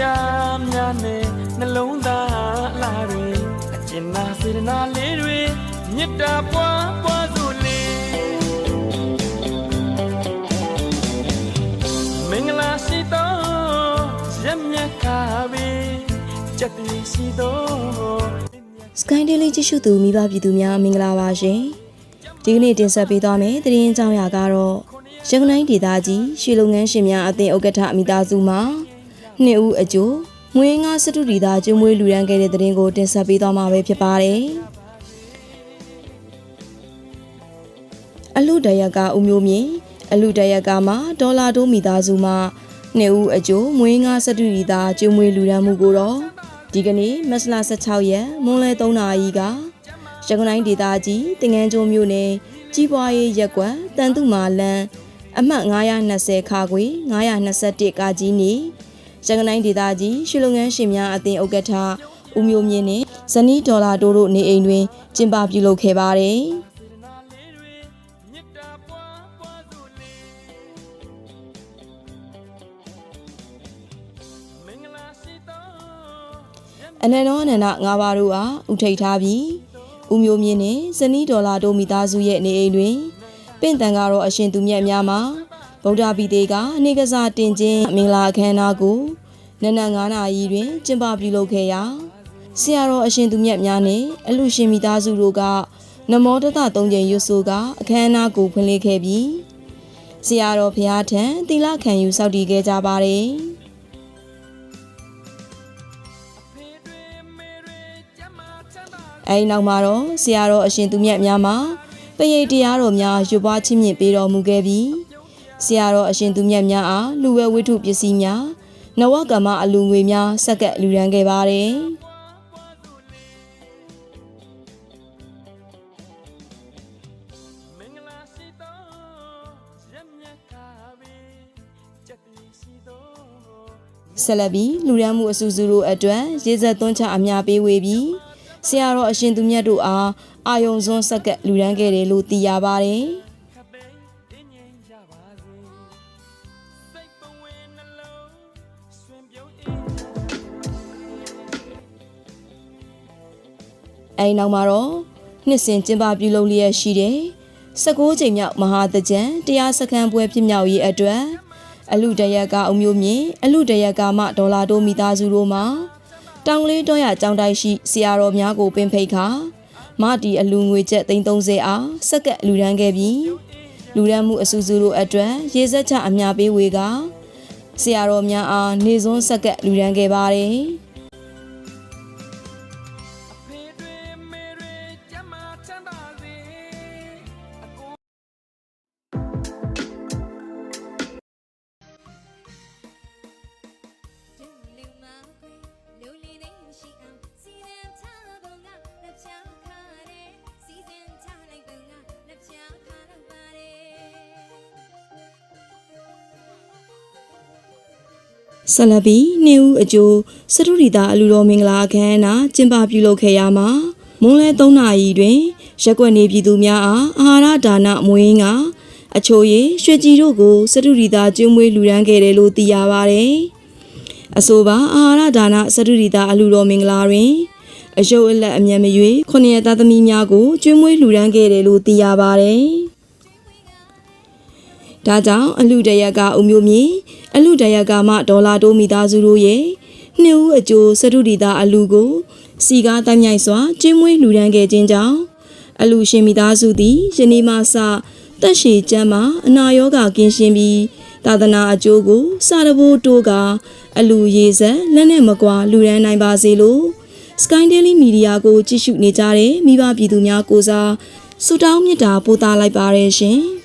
ရားများနဲ့နှလုံးသားအလားတွေအကျဉ်းနာစေတနာလေးတွေမေတ္တာပွားပွားစုလေးမင်္ဂလာရှိသောရက်မြတ်ခါပဲကြက်တွေရှိသော Sky Daily ကြည့်ရှုသူမိဘပြည်သူများမင်္ဂလာပါရှင်။ဒီကနေ့တင်ဆက်ပေးသွားမယ့်သတင်းကြောင်းရာကတော့ရန်ကုန်တိုင်းဒေသကြီးရွှေလုပ်ငန်းရှင်များအသင်းဥက္ကဋ္ဌမိသားစုမှ နှစ်ဦးအကျိုးမွေးငါစတုဒီသားကျွေးမွေးလူရန်ခဲ့တဲ့သတင်းကိုတင်ဆက်ပေးသွားမှာပဲဖြစ်ပါတယ်။အလူတရက်ကဦးမျိုးမြင့်အလူတရက်ကမှဒေါ်လာတိုးမိသားစုမှနှစ်ဦးအကျိုးမွေးငါစတုဒီသားကျွေးမွေးလူရန်မှုကိုတော့ဒီကနေ့မတ်လ16ရက်မွန်းလယ်3နာရီကရန်ကုန်တိုင်းဒေသကြီးတင်ငန်းကျွန်းမြို့နယ်ကြီးပွားရေးရက်ကွက်တန်တုမာလန်အမှတ်920ခါခွေ921ကကြီးနေ ရန်ကုန်တိုင်းဒေသကြီးရွှေလုပ်ငန်းရှင်များအသင်းဥက္ကဋ္ဌဦးမျိုးမြင့်နဲ့ဇနီးဒေါ်လာတိုးတို့နေအိမ်တွင်ကျင်းပပြုလုပ်ခဲ့ပါတယ်စေတနာလေးတွေမေတ္တာပွားပွားစုလေးမင်္ဂလာရှိသောရက်မြတ်အနန္တောအနန္တ၅ပါးတို့အားဥထိတ်ထားပြီးဦးမျိုးမြင့်နှင့်ဇနီးဒေါ်လာတို့မိသားစုရဲ့နေအိမ်တွင်ပင့်တန်ကတော့အရှင်သူမြတ်များမှာ ဗုဒ္ဓဘီသေးကအနေကစားတင်ခြင်းမင်္ဂလာအခမ်းအနားကိုနနက်9နာရီတွင်ကျင်းပပြုလုပ်ခဲ့ရာဆရာတော်အရှင်သူမြတ်များနှင့်အလူရှင်မိသားစုတို့ကနမောတတသုံးကြိမ်ရွတ်ဆိုကအခမ်းအနားကိုဖွင့်လှစ်ခဲ့ပြီးဆရာတော်ဘုရားထံသီလခံယူစောင့်တည်ခဲ့ကြပါတယ်။ဖေတွေမေတွေကျမ်းမာချမ်းသာအဲဒီနောက်မှာတော့ဆရာတော်အရှင်သူမြတ်များမှာပရိတ်တရားတော်များရွတ်ပွားချင်းမြင့်ပေးတော်မူခဲ့ပြီး ဆရာတော်အရှင်သူမြတ်များအားလူဝဲဝိထုပစ္စည်းများနဝကမ္မအလူငွေများဆက်ကပ်လူရန်ခဲ့ပါတယ်။မင်္ဂလာရှိသောရက်မြတ်ခါပဲကြက်တွေရှိသောဆက်လက်ပြီးလူရန်မှုအစုစုတို့အတွက်ရေဆက်သွန်းချအများပေးဝေပြီးဆရာတော်အရှင်သူမြတ်တို့အားအာယုံစွန်းဆက်ကပ်လူရန်ခဲ့တယ်လို့သိရပါတယ်။ခပ်ပိတ်အင်းငိမ် ကြပါစေစိတ်ပဝေနှလုံးဆွင်ပြုံးအေးအဲဒီနောက်မှာတော့နှစ်စဉ်ကျင်းပပြုလုပ်လျက်ရှိတဲ့16ချိန်မြောက်မဟာတကြံတရားစခန်းပွဲဖြစ်မြောက်ရေးအတွက်အလူတရက်ကအုံမျိုးမြင့်အလူတရက်ကမှဒေါ်လာတိုးမိသားစုတို့မှာတောင်ကလေးတော့ရကြောင်းတိုက်ရှိဆရာတော်များကိုပင်ဖိတ်ခါမတီအလူငွေကျပ်330အားစက္ကပ်လူရန်ခဲ့ပြီး လူရန်မှုအစုစုတို့အတွက်ရေစက်ချအများပေးဝေကဆရာတော်များအားနေစွန်းစက္ကပ်လူရန်ခဲ့ပါတယ်။ ဆက်လက်ပြီးနှင်းဦးအကျိုးစတုရီတာအလူတော်မင်္ဂလာအခမ်းအနားကျင်းပပြုလုပ်ခဲ့ရမှာမွန်းလဲ3နာရီတွင်ရက်ွက်နေပြည်သူများအားအာဟာရဒါနမွေးငါအချိုရည်ရွှေကြည်တို့ကိုစတုရီတာကျွေးမွေးလူရန်ခဲ့တယ်လို့သိရပါတယ်။အဆိုပါအာဟာရဒါနစတုရီတာအလူတော်မင်္ဂလာတွင်အယုတ်အလက်အမျက်မရွေခုနှစ်ရသားသမီးများကိုကျွေးမွေးလူရန်ခဲ့တယ်လို့သိရပါတယ်။ ဒါကြောင့်အလူတရက်ကဦးမျိုးမြင့်အလူတရက်ကမှဒေါ်လာတိုးမိသားစုတို့ရဲ့နှစ်ဦးအကျိုးစတုဒီတာအလူကို စီကားတိုင်းမြိုက်စွာကျွေးမွေးလူဒန်းခဲ့ခြင်းကြောင့်အလူရှင်မိသားစုသည်ယနေ့မှစတက်ရှိကျမ်းမှာအနာရောဂါကင်းရှင်းပြီးသာသနာအကျိုးကိုစာတဘိုးတိုးကအလူရေဆက်လက်နဲ့မကွာလူဒန်းနိုင်ပါစေလို့ Sky Daily Media ကိုကြည့်ရှုနေကြတဲ့မိဘပြည်သူများကိုစားဆုတောင်းမေတ္တာပို့သလိုက်ပါရရှင်။လူရှင်တွေဝမ်းသာမှ